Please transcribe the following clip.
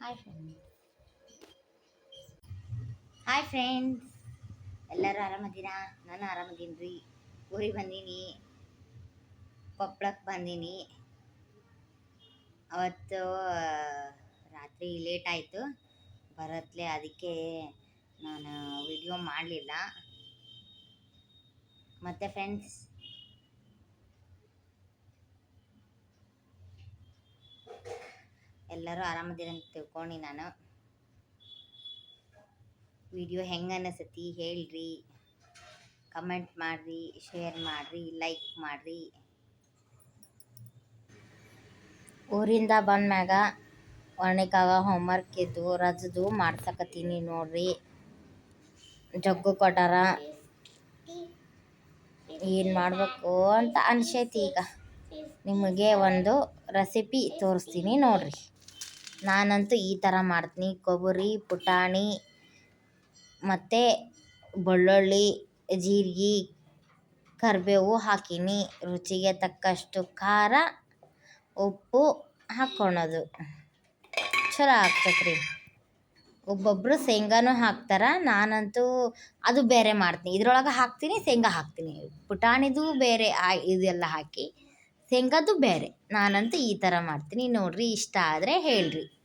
Hi friends hi friends ಎಲ್ಲರೂ ಆರಾಮದ್ದೀರಾ ನಾನು ಆರಾಮದೀನಿ ರೀ ಊರಿಗೆ ಬಂದೀನಿ. ಕೊಪ್ಪಳಕ್ಕೆ ಬಂದೀನಿ. ಅವತ್ತು ರಾತ್ರಿ ಲೇಟ್ ಆಯಿತು. ಬರತ್ಲೆ ಅದಕ್ಕೆ ನಾನು ವಿಡಿಯೋ ಮಾಡಲಿಲ್ಲ. ಮತ್ತು ಫ್ರೆಂಡ್ಸ್ ಎಲ್ಲರೂ ಆರಾಮದಿರಂತ ತಿಳ್ಕೊಂಡು ನಾನು. ವಿಡಿಯೋ ಹೆಂಗೆ ಅನ್ನಿಸತಿ ಹೇಳ್ರಿ. ಕಮೆಂಟ್ ಮಾಡಿರಿ, ಶೇರ್ ಮಾಡಿರಿ, ಲೈಕ್ ಮಾಡಿರಿ. ಊರಿಂದ ಬಂದ್ಮ್ಯಾಗ ವರ್ಣಿಕಾಗ ಹೋಮ್ವರ್ಕ್ ಇದ್ದು ರಜದು ಮಾಡ್ಸಕತ್ತೀನಿ ನೋಡ್ರಿ. ಜಗ್ಗು ಕೊಟ್ಟಾರ. ಏನು ಮಾಡಬೇಕು ಅಂತ ಅನ್ಸೈತಿ ಈಗ. ನಿಮಗೆ ಒಂದು ರೆಸಿಪಿ ತೋರಿಸ್ತೀನಿ ನೋಡ್ರಿ. ನಾನಂತೂ ಈ ಥರ ಮಾಡ್ತೀನಿ. ಕೊಬ್ಬರಿ, ಪುಟಾಣಿ ಮತ್ತು ಬೆಳ್ಳುಳ್ಳಿ, ಜೀರಿಗೆ, ಕರಿಬೇವು ಹಾಕೀನಿ. ರುಚಿಗೆ ತಕ್ಕಷ್ಟು ಖಾರ, ಉಪ್ಪು ಹಾಕ್ಕೊಳೋದು. ಚಲೋ ಆಗ್ತೈತೆ ರೀ ಒಬ್ಬೊಬ್ಬರು ಶೇಂಗಾನು ಹಾಕ್ತಾರೆ. ನಾನಂತೂ ಅದು ಬೇರೆ ಮಾಡ್ತೀನಿ. ಇದ್ರೊಳಗೆ ಹಾಕ್ತೀನಿ, ಶೇಂಗಾ ಹಾಕ್ತೀನಿ. ಪುಟಾಣಿದು ಬೇರೆ ಆ- ಇದೆಲ್ಲ ಹಾಕಿ ಶೇಂಗಾದು ಬೇರೆ. ನಾನಂತೂ ಈ ಥರ ಮಾಡ್ತೀನಿ. ನೋಡ್ರಿ ಇಷ್ಟ ಆದರೆ ಹೇಳ್ರಿ.